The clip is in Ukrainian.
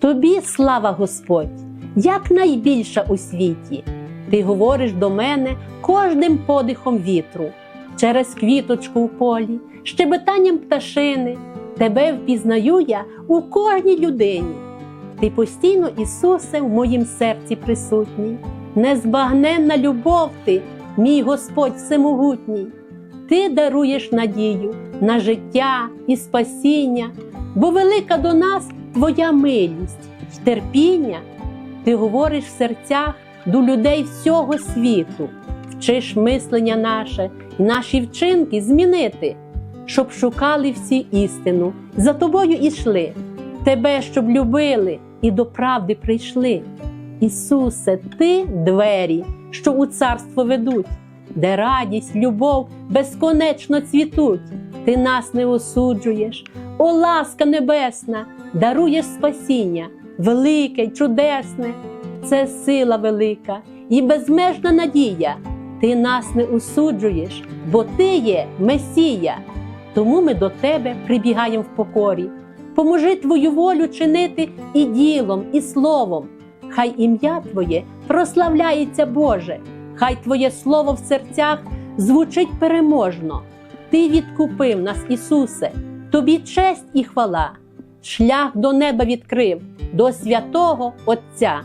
Тобі слава Господь, як найбільша у світі. Ти говориш до мене кожним подихом вітру, через квіточку в полі, щебетанням пташини. Тебе впізнаю я у кожній людині. Ти постійно, Ісусе, в моїм серці присутній, незбагненна любов ти, мій Господь всемогутній. Ти даруєш надію на життя і спасіння, бо велика до нас Твоя милість терпіння. Ти говориш в серцях до людей всього світу, вчиш мислення наше і наші вчинки змінити, щоб шукали всі істину, за тобою ішли, тебе, щоб любили і до правди прийшли. Ісусе, ти двері, що у царство ведуть, де радість, любов безконечно цвітуть. Ти нас не осуджуєш, о ласка небесна, даруєш спасіння, велике й чудесне, це сила велика і безмежна надія. Ти нас не осуджуєш, бо ти є Месія. Тому ми до тебе прибігаємо в покорі. Поможи твою волю чинити і ділом, і словом. Хай ім'я Твоє прославляється, Боже, хай Твоє слово в серцях звучить переможно. Ти відкупив нас, Ісусе, Тобі честь і хвала, шлях до неба відкрив, до святого Отця.